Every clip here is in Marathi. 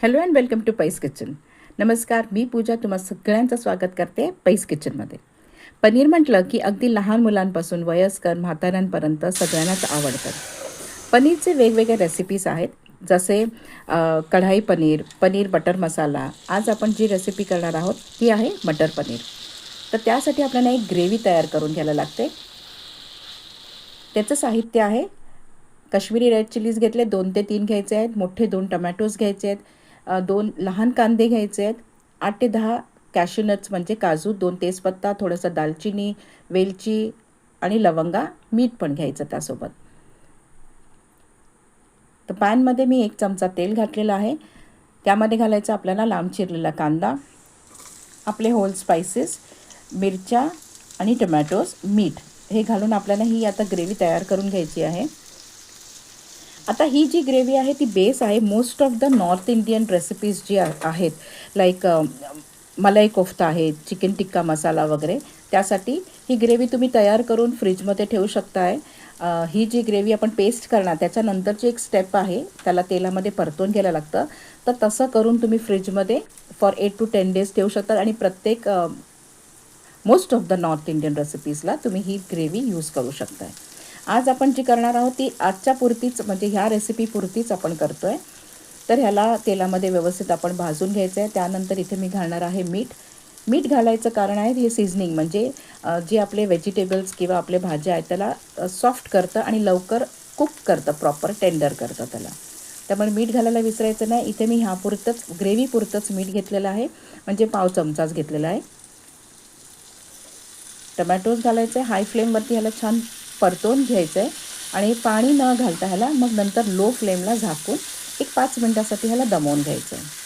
Hello and welcome to Pai's kitchen नमस्कार मी पूजा तुम्हा सगळ्यांचं स्वागत करते पैस किचनमध्ये पनीर म्हटलं की अगदी लहान मुलांपासून वयस्कर म्हाताऱ्यांपर्यंत सगळ्यांनाच आवडतं. पनीरचे वेगवेगळे रेसिपीज आहेत. जसे कढाई पनीर पनीर बटर मसाला. आज आपण जी रेसिपी करणार आहोत ती आहे मटर पनीर. तर त्यासाठी आपल्याला एक ग्रेव्ही तयार करून घ्यायला लागते. त्याचं साहित्य आहे. कश्मीरी रेड चिलीज घेतले दोन ते तीन घ्यायचे आहेत. मोठे दोन टमॅटोज घ्यायचे आहेत. दोन लहान कांदे घ्यायचे आहेत. आठ ते दहा कॅशनट्स म्हणजे काजू दोन तेजपत्ता थोडंसं दालचिनी वेलची आणि लवंगा मीठ पण घ्यायचं त्यासोबत. तर पॅनमध्ये मी एक चमचा तेल घातलेला आहे. त्यामध्ये घालायचा आपल्याला लांब चिरलेला कांदा आपले होल स्पायसेस मिरच्या आणि टमॅटोज मीठ. हे घालून आपल्याला ही आता ग्रेव्ही तयार करून घ्यायची आहे. आता ही जी ग्रेव्ही आहे ती बेस आहे. Most of the North Indian recipes जी आहेत लाईक मलाई कोफ्ता आहे चिकन टिक्का मसाला वगैरे त्यासाठी ही ग्रेव्ही तुम्ही तयार करून फ्रीजमध्ये ठेवू शकताय. ही जी ग्रेव्ही आपण पेस्ट करणार त्याच्यानंतरची एक स्टेप आहे त्याला तेलामध्ये परतून घ्यायला लागतं. तर तसं करून तुम्ही फ्रीजमध्ये for eight to ten days ठेवू शकता आणि प्रत्येक most of the North Indian रेसिपीजला तुम्ही ही ग्रेव्ही यूज करू शकताय. आज आपण जी करणार आहोत ती आजच्या पुरतीच म्हणजे ह्या रेसिपी पुरतीच आपण आहे तर ह्याला तेलामध्ये व्यवस्थित आपण भाजून घ्यायचं आहे त्यानंतर इथे मी घालणार आहे मीठ. मीठ घालायचं कारण आहे हे सिझनिंग म्हणजे जे आपले व्हेजिटेबल्स किंवा आपले भाज्या आहेत त्याला सॉफ्ट करतं आणि लवकर कुक करतं प्रॉपर टेंडर करतं त्याला. त्यामुळे मीठ घालायला विसरायचं नाही. इथे मी ह्यापुरतंच ग्रेव्हीपुरतंच मीठ घेतलेलं आहे. म्हणजे पाव चमचाच घेतलेला आहे. टमॅटोज घालायचे. हाय फ्लेमवरती ह्याला छान परतवून घ्यायचं आहे आणि पाणी न घालता ह्याला मग नंतर लो फ्लेमला झाकून एक पाच मिनटासाठी ह्याला दमवून घ्यायचं आहे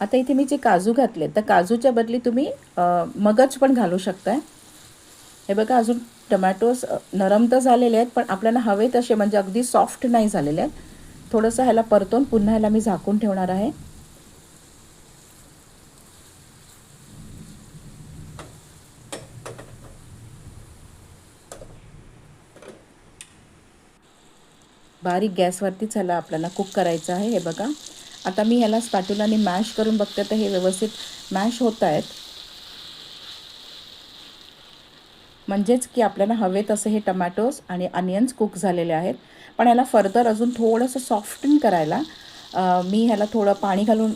आता इथे मी जे काजू घातले तर काजूच्या बदली तुम्ही मगज पण घालू शकताय. हे बघा अजून टमॅटोज नरम तर झालेले आहेत पण आपल्याला हवे तसे म्हणजे अगदी सॉफ्ट नाही झालेले आहेत. थोडंसं ह्याला परतून पुन्हा ह्याला मी झाकून ठेवणार आहे. बारीक गॅसवरतीच ह्याला आपल्याला कुक करायचं आहे हे बघा. आता मी ह्याला स्पॅटुलाने मॅश करून बघते तर हे व्यवस्थित मॅश होत आहेत. म्हणजेच की आपल्याला हवे तसे हे टमॅटोज आणि अनियन्स कुक झालेले आहेत. पण ह्याला फर्दर अजून थोडंसं सॉफ्टन करायला मी ह्याला थोडं पाणी घालून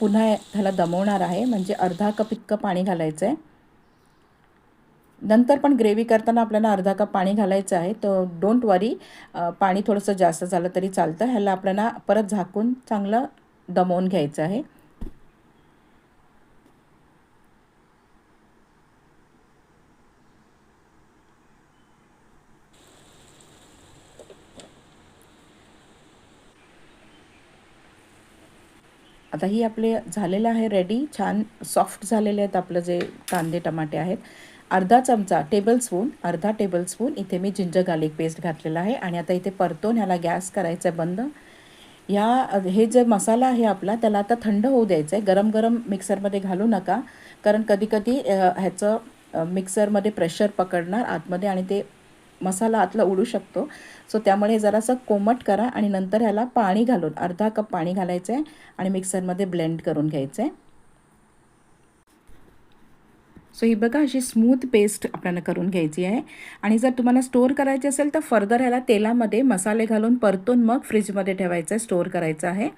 पुन्हा ह्याला दमवणार आहे. म्हणजे अर्धा कप इतकं पाणी घालायचं आहे नंतर पण ग्रेव्ही करताना आपल्याला अर्धा कप पाणी घालायचं आहे. तर डोंट वरी पाणी थोडंसं जास्त झालं तरी चालतं. ह्याला आपल्याला परत झाकून चांगलं दमवून घ्यायचं आहे. आता ही आपले झालेलं आहे रेडी छान सॉफ्ट झालेले आहेत आपलं जे कांदे टमाटे आहेत. अर्धा चमचा टेबल स्पून अर्धा टेबल स्पून इथे मी जिंजर गार्लिक पेस्ट घातलेला आहे आणि आता इथे परतून ह्याला गॅस करायचा आहे बंद. ह्या हे जे मसाला आहे आपला त्याला आता थंड होऊ द्यायचं आहे गरम गरम मिक्सरमध्ये घालू नका. कारण कधीकधी ह्याचं मिक्सरमध्ये प्रेशर पकडणार आतमध्ये आणि ते मसाला आतला उडू शकतो. सो त्यामुळे जरासं कोमट करा आणि नंतर ह्याला पाणी घालून अर्धा कप पाणी घालायचं आहे आणि मिक्सरमध्ये ब्लेंड करून घ्यायचं आहे सो ही बघा अशी स्मूथ पेस्ट आपल्याला करून घ्यायची आहे. आणि जर तुम्हाला स्टोअर करायची असेल तर फर्दर ह्याला तेलामध्ये मसाले घालून परतून मग फ्रीजमध्ये ठेवायचं आहे स्टोअर करायचं आहे.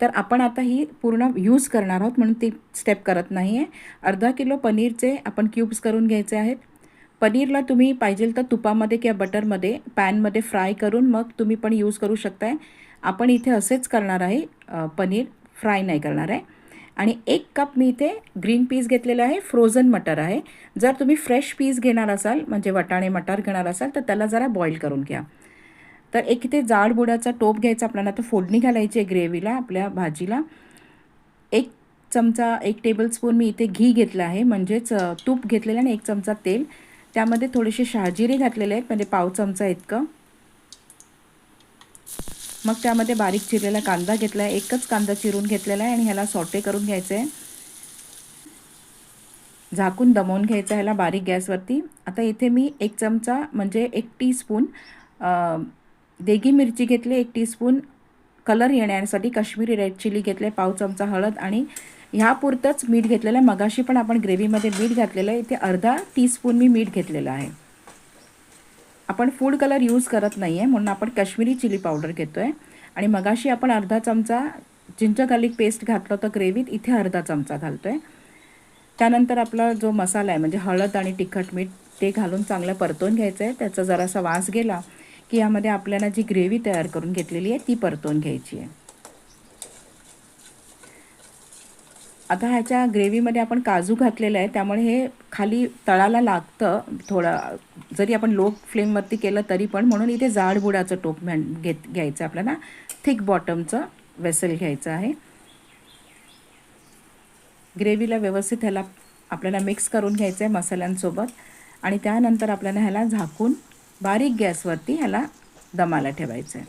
तर आपण आता ही पूर्ण यूज करणार आहोत म्हणून ती स्टेप करत नाही आहे अर्धा किलो पनीरचे आपण क्यूब्स करून घ्यायचे आहेत. पनीरला तुम्ही पाहिजेल तर तुपामध्ये किंवा बटरमध्ये पॅनमध्ये फ्राय करून मग तुम्ही पण यूज करू शकताय. आपण इथे असेच करणार आहे पनीर फ्राय नाही करणार आहे. आणि एक कप मी इथे ग्रीन पीस घेतलेलं आहे फ्रोझन मटर आहे. जर तुम्ही फ्रेश पीस घेणार असाल म्हणजे वटाणे मटार घेणार असाल तर त्याला जरा बॉईल करून घ्या. तर एक इथे जाड बुडाचा टोप घ्यायचा आपल्याला तर फोडणी घालायची आहे ग्रेव्हीला आपल्या भाजीला. एक चमचा एक टेबलस्पून मी इथे घी घेतलं आहे म्हणजेच तूप घेतलेलं आणि एक चमचा तेल. त्यामध्ये थोडीशी शहाजिरी घातलेले आहेत म्हणजे पाव चमचा इतकं. मग त्यामध्ये बारीक चिरलेला कांदा घेतला आहे एकच कांदा चिरून घेतलेला आहे आणि ह्याला सॉटे करून घ्यायचं आहे झाकून दमवून घ्यायचं ह्याला बारीक गॅसवरती. आता इथे मी एक चमचा म्हणजे एक टीस्पून देगी मिरची घेतली एक टीस्पून कलर येण्यासाठी काश्मीरी रेड चिली घेतले पाव चमचा हळद आणि ह्यापुरतंच मीठ घेतलेलं आहे. मगाशी पण आपण ग्रेव्हीमध्ये मीठ घातलेलं आहे. इथे अर्धा टीस्पून मी मीठ घेतलेलं आहे. आपण फूड कलर यूज करत नाही आहे म्हणून आपण काश्मीरी चिली पावडर घेतो आहे आणि मगाशी आपण अर्धा चमचा जिंजर गार्लिक पेस्ट घातलं होतं ग्रेव्हीत. इथे अर्धा चमचा घालतो आहे त्यानंतर आपला जो मसाला आहे म्हणजे हळद आणि तिखट मीठ ते घालून चांगलं परतवून घ्यायचं आहे त्याचा जरासा वास गेला की यामध्ये आपल्याला जी ग्रेव्ही तयार करून घेतलेली आहे ती परतवून घ्यायची आहे. आता ह्याच्या ग्रेव्हीमध्ये आपण काजू घातलेलं आहे त्यामुळे हे खाली तळाला लागतं थोडं. जरी आपण लो फ्लेमवरती केलं तरी पण म्हणून इथे जाड बुडाचं टोप म्हण घेत घ्यायचं आपल्याला. थिक बॉटमचं वेसल घ्यायचं आहे. ग्रेव्हीला व्यवस्थित ह्याला आपल्याला मिक्स करून घ्यायचं आहे मसाल्यांसोबत. आणि त्यानंतर आपल्याला ह्याला झाकून बारीक गॅसवरती ह्याला दमाला ठेवायचं आहे.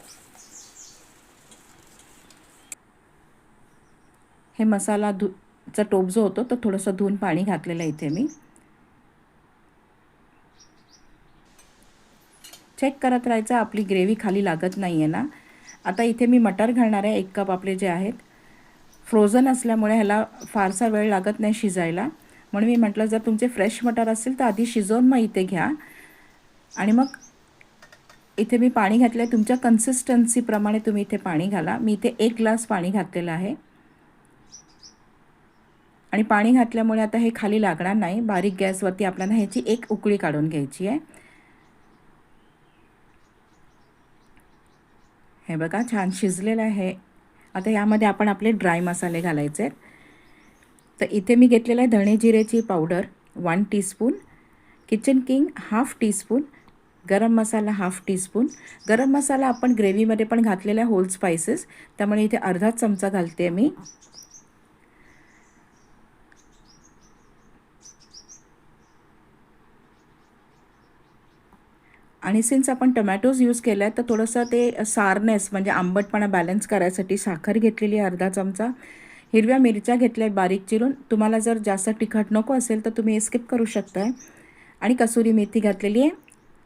हे मसाला धु चा टोप जो होतो तो थोडंसं धुवून पाणी घातलेलं इथे मी. चेक करत राहायचं आपली ग्रेव्ही खाली लागत नाही आहे ना. आता इथे मी मटर घालणार आहे एक कप आपले जे आहेत. फ्रोझन असल्यामुळे ह्याला फारसा वेळ लागत नाही शिजायला. म्हणून मी म्हटलं जर तुमचे फ्रेश मटर असतील तर आधी शिजवून मग इथे घ्या. आणि मग इथे मी पाणी घातलं आहे तुमच्या कन्सिस्टन्सीप्रमाणे तुम्ही इथे पाणी घाला. मी इथे एक ग्लास पाणी घातलेलं आहे. आणि पाणी घातल्यामुळे आता हे खाली लागणार नाही. बारीक गॅसवरती आपल्याला ह्याची एक उकळी काढून घ्यायची आहे. हे बघा छान शिजलेलं आहे. आता यामध्ये आपण आपले ड्राय मसाले घालायचे आहेत. तर इथे मी घेतलेलं आहे धणे जिरेची powder one teaspoon Kitchen King half teaspoon garam masala half teaspoon गरम मसाला आपण ग्रेव्हीमध्ये पण घातलेला आहे होल स्पायसेस त्यामुळे इथे अर्धाच चमचा घालते मी. आणि सिन्स आपण टमॅटोज यूज केला आहे तर थोडंसं ते सारनेस म्हणजे आंबटपणा बॅलन्स करायसाठी साखर घेतलेली आहे अर्धा चमचा. हिरव्या मिरच्या घेतल्या आहेत बारीक चिरून. तुम्हाला जर जास्त तिखट नको असेल तर तुम्ही स्किप करू शकताय. आणि कसुरी मेथी घातलेली आहे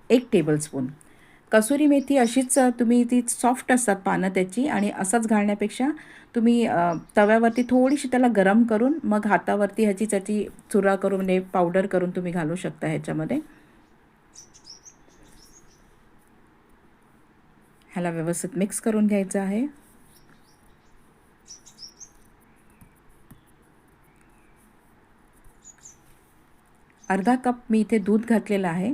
एक टेबलस्पून कसुरी मेथी अशीच तुम्ही ती सॉफ्ट असतात पानं त्याची आणि असंच घालण्यापेक्षा तुम्ही तव्यावरती थोडीशी त्याला गरम करून मग हातावरती ह्याची त्याची चुरा करून म्हणजे पावडर करून तुम्ही घालू शकता ह्याच्यामध्ये. ह्याला व्यवस्थित मिक्स करून घ्यायचं आहे. अर्धा कप मी इथे दूध घातलेलं आहे.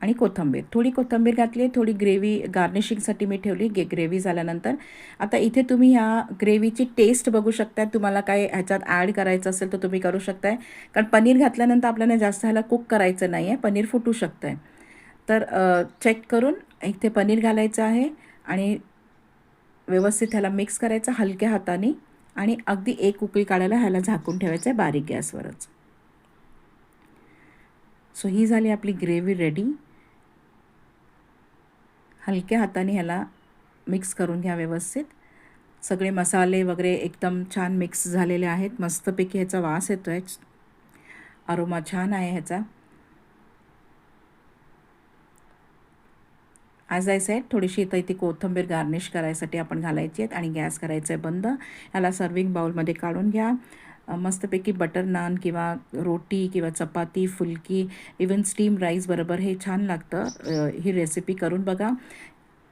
आणि कोथंबीर. थोडी कोथंबीर घातली थोडी ग्रेव्ही गार्निशिंगसाठी मी ठेवली गे ग्रेव्ही झाल्यानंतर. आता इथे तुम्ही ह्या ग्रेव्हीची टेस्ट बघू शकता तुम्हाला काय ह्याच्यात ॲड करायचं असेल तर तुम्ही करू शकताय. कारण पनीर घातल्यानंतर आपल्याला जास्त ह्याला कुक करायचं नाही आहे पनीर फुटू शकतं आहे तर चेक करून इथे पनीर घालायचं आहे आणि व्यवस्थित ह्याला मिक्स करायचं हलक्या हाताने आणि अगदी एक उकळी काढायला ह्याला झाकून ठेवायचं आहे बारीक गॅसवरच. सो ही झाली आपली ग्रेव्ही रेडी हलक्या हाताने ह्याला मिक्स करून घ्या व्यवस्थित. सगळे मसाले वगैरे एकदम छान मिक्स झालेले आहेत. मस्तपैकी ह्याचा वास येतो आहे अरोमा छान आहे ह्याचा. ॲज आय सेट थोडीशी इथं इथे कोथंबीर गार्निश करायसाठी आपण घालायची आहेत आणि गॅस करायचं आहे बंद ह्याला सर्विंग बाउलमध्ये काढून घ्या. मस्तपैकी बटर नान किंवा रोटी किंवा चपाती फुलकी इवन स्टीम राईस बरोबर हे छान लागतं. ही रेसिपी करून बघा.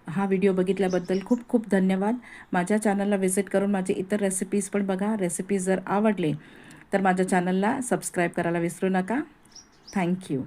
हा व्हिडिओ बघितल्याबद्दल खूप खूप धन्यवाद. माझ्या चॅनलला व्हिजिट करून माझे इतर रेसिपीज पण बघा. रेसिपीज जर आवडले तर माझ्या चॅनलला सबस्क्राईब करायला विसरू नका. थँक्यू